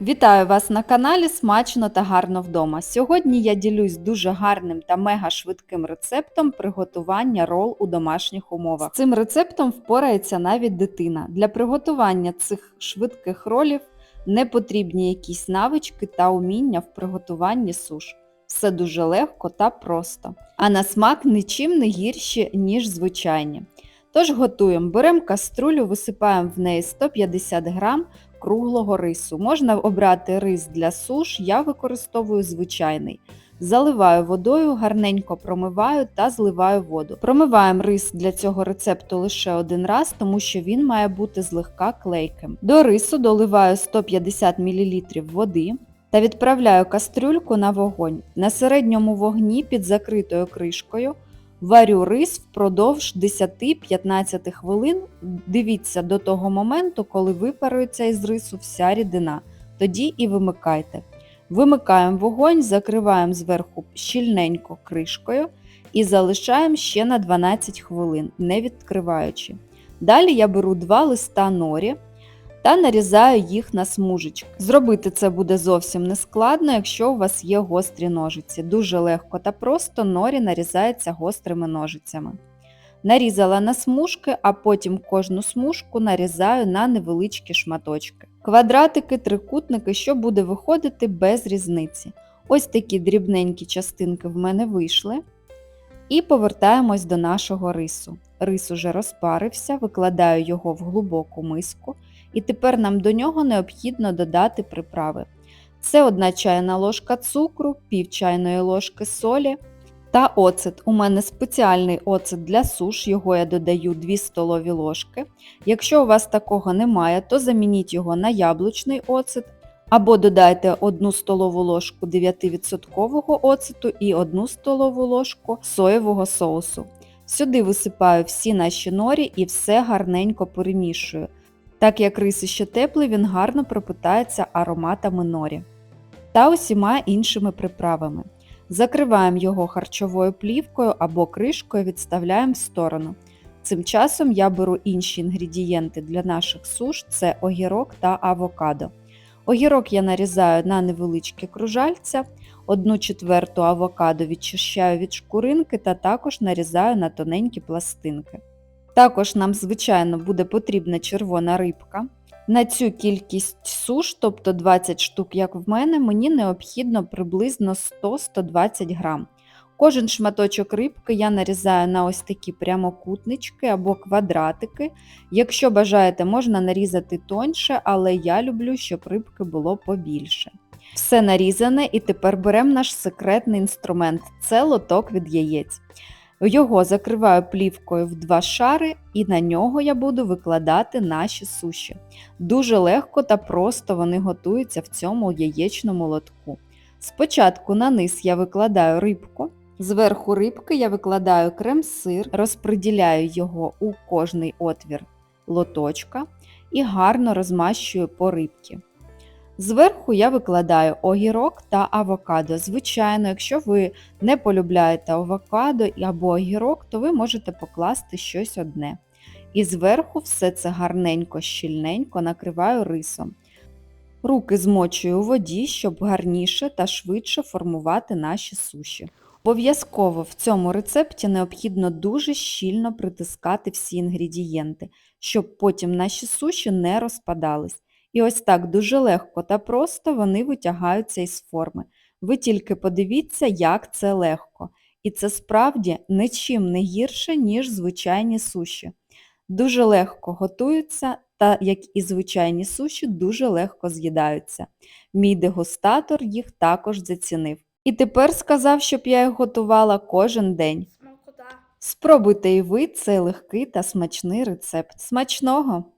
Вітаю вас на каналі Смачно та гарно вдома. Сьогодні я ділюсь дуже гарним та мега швидким рецептом приготування рол у домашніх умовах. З цим рецептом впорається навіть дитина. Для приготування цих швидких ролів не потрібні якісь навички та уміння в приготуванні суш. Все дуже легко та просто. А на смак нічим не гірші, ніж звичайні. Тож готуємо. Беремо каструлю, висипаємо в неї 150 грам круглого рису. Можна обрати рис для суш, я використовую звичайний. Заливаю водою, гарненько промиваю та зливаю воду. Промиваємо рис для цього рецепту лише один раз, тому що він має бути злегка клейким. До рису доливаю 150 мл води та відправляю кастрюльку на вогонь. На середньому вогні під закритою кришкою Варю рис впродовж 10-15 хвилин. Дивіться до того моменту, коли випарується із рису вся рідина. Тоді і вимикайте. Вимикаємо вогонь, закриваємо зверху щільненько кришкою і залишаємо ще на 12 хвилин, не відкриваючи. Далі я беру два листа норі та нарізаю їх на смужечки. Зробити це буде зовсім не складно, якщо у вас є гострі ножиці. Дуже легко та просто норі нарізається гострими ножицями. Нарізала на смужки, а потім кожну смужку нарізаю на невеличкі шматочки. Квадратики, трикутники, що буде виходити без різниці. Ось такі дрібненькі частинки в мене вийшли. І повертаємось до нашого рису. Рис уже розпарився, викладаю його в глибоку миску, і тепер нам до нього необхідно додати приправи. Це 1 чайна ложка цукру, пів чайної ложки солі та оцет. У мене спеціальний оцет для суш, його я додаю 2 столові ложки. Якщо у вас такого немає, то замініть його на яблучний оцет. Або додайте 1 столову ложку 9% оцету і 1 столову ложку соєвого соусу. Сюди висипаю всі наші норі і все гарненько перемішую. Так як рис ще теплий, він гарно пропитається ароматами норі та усіма іншими приправами. Закриваємо його харчовою плівкою або кришкою відставляємо в сторону. Цим часом я беру інші інгредієнти для наших суш це огірок та авокадо. Огірок я нарізаю на невеличкі кружальця, 1 четверту авокадо відчищаю від шкуринки та також нарізаю на тоненькі пластинки. Також нам, звичайно, буде потрібна червона рибка. На цю кількість суш, тобто 20 штук, як в мене, мені необхідно приблизно 100-120 грам. Кожен шматочок рибки я нарізаю на ось такі прямокутнички або квадратики. Якщо бажаєте, можна нарізати тоньше, але я люблю, щоб рибки було побільше. Все нарізане і тепер беремо наш секретний інструмент це лоток від яєць. Його закриваю плівкою в два шари і на нього я буду викладати наші суші. Дуже легко та просто вони готуються в цьому яєчному лотку. Спочатку на низ я викладаю рибку, зверху рибки я викладаю крем-сир, розподіляю його у кожний отвір лоточка і гарно розмащую по рибці. Зверху я викладаю огірок та авокадо. Звичайно, якщо ви не полюбляєте авокадо або огірок, то ви можете покласти щось одне. І зверху все це гарненько, щільненько накриваю рисом. Руки змочую у воді, щоб гарніше та швидше формувати наші суші. Обов'язково в цьому рецепті необхідно дуже щільно притискати всі інгредієнти, щоб потім наші суші не розпадались. І ось так дуже легко та просто вони витягаються із форми. Ви тільки подивіться, як це легко. І це справді нічим не гірше, ніж звичайні суші. Дуже легко готуються та, як і звичайні суші, дуже легко з'їдаються. Мій дегустатор їх також зацінив. І тепер сказав, щоб я їх готувала кожен день. Спробуйте і ви цей легкий та смачний рецепт. Смачного!